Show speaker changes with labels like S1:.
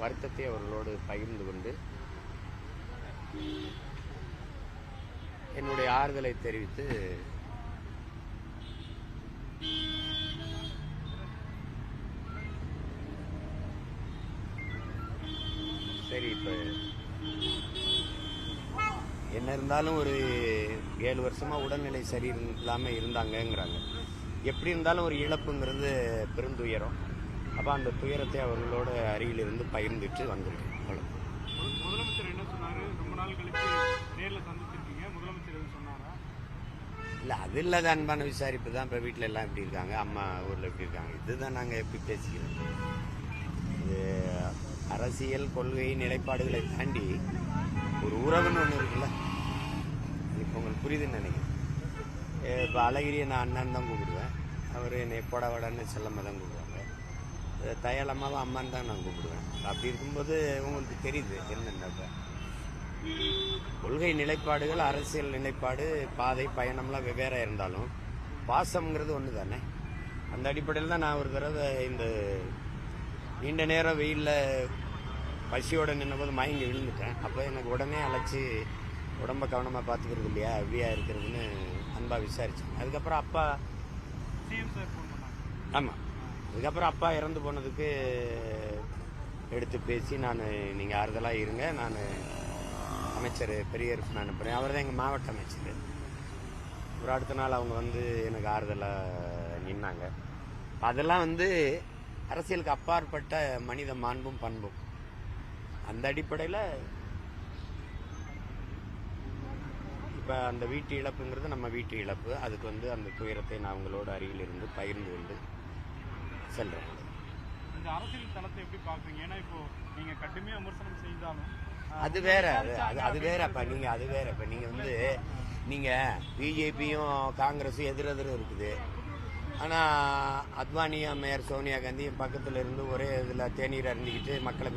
S1: வருத்தத்தை அவர்களோடு பகிர்ந்து கொண்டு என்னுடைய ஆறுதலை தெரிவித்து சரி இப்போ என்ன இருந்தாலும் ஒரு ஏழு வருஷமா உடல்நிலை சரி இல்லாமல் இருந்தாங்கங்கிறாங்க. எப்படி இருந்தாலும் ஒரு இழப்புங்கிறது பெருந்துயரம் அப்போ அந்த துயரத்தை அவர்களோட அருகில் இருந்து பகிர்ந்துட்டு வந்திருக்கேன்.
S2: முத- முதலமைச்சர் என்ன சொன்னாரு? ரொம்ப நாள் கழிச்சு நேர்ல சந்திச்சிருக்கீங்க. முதலமைச்சர் எதுவும் சொன்னாரா?
S1: இல்லை அது இல்லாத அன்பான விசாரிப்பு தான் இப்போ வீட்டில் எல்லாம் எப்படி இருக்காங்க? அம்மா ஊரில் எப்படி இருக்காங்க? இதுதான் நாங்கள் எப்படி பேசிக்கிறோம். இது அரசியல் கொள்கை நிலைப்பாடுகளை தாண்டி ஒரு உறவுன்னு ஒன்று இருக்குல்ல? இப்போ உங்களுக்கு புரியுதுன்னு நினைக்கிறேன். இப்போ அழகிரியை நான் அண்ணன் தான் கூப்பிடுவேன். அவர் என்னை போட வடன்னு செல்லம்மா தான் கூப்பிடுவாங்க. அஹ் தயாளம்மாவை அம்மான்னு தான் நான் கூப்பிடுவேன். அப்படி இருக்கும்போது உங்களுக்கு தெரியுது என்னென்ன கொள்கை நிலைப்பாடுகள் அரசியல் நிலைப்பாடு பாதை பயணம்லாம் வெவ்வேறா இருந்தாலும் பாசம்ங்கிறது ஒன்று தானே அந்த அடிப்படையில் தான் நான் ஒரு தடவை இந்த நீண்ட நேரம் வெயிலில் பசியோட நின்னபோது மயங்கி விழுந்துட்டேன். அப்போ எனக்கு உடனே அழைச்சி உடம்ப கவனமாக பார்த்துக்கிறது இல்லையா? எப்படியா இருக்கிறதுன்னு அன்பாக விசாரிச்சேன். அதுக்கப்புறம் அப்பா ஆமாம் அதுக்கப்புறம் அப்பா இறந்து போனதுக்கு எடுத்து பேசி நான் நீங்கள் ஆறுதலாக இருங்க நான் அமைச்சர் பெரியருக்கு நான் அனுப்புகிறேன் அவர் தான் எங்கள் மாவட்ட அமைச்சர். ஒரு அடுத்த நாள் அவங்க வந்து எனக்கு ஆறுதலாக நின்னாங்க. அதெல்லாம் வந்து அரசியலுக்கு அப்பாற்பட்ட மனித மாண்பும் பண்பும். அந்த அடிப்படையில் இப்போ அந்த வீட்டு இழப்புங்கிறது நம்ம வீட்டு இழப்பு. அதுக்கு வந்து அந்த துயரத்தை நான் அவங்களோட அருகில் இருந்து பகிர்ந்து கொண்டு செல்றேன்
S2: இந்த அரசியல் தளத்தை எப்படி பாக்குறீங்க ஏன்னா இப்போ நீங்க கடுமையா விமர்சனம் செய்தாலும்
S1: அது வேற அது அது வேற இப்ப நீங்க அது வேற இப்ப நீங்க வந்து நீங்க பிஜேபியும் காங்கிரஸும் எதிரெதிரும் இருக்குது. ஆனா அத்வானி மேயர் சோனியா காந்தியும் பக்கத்துல இருந்து ஒரே இதுல தேநீர் அருந்திக்கிட்டு மக்களை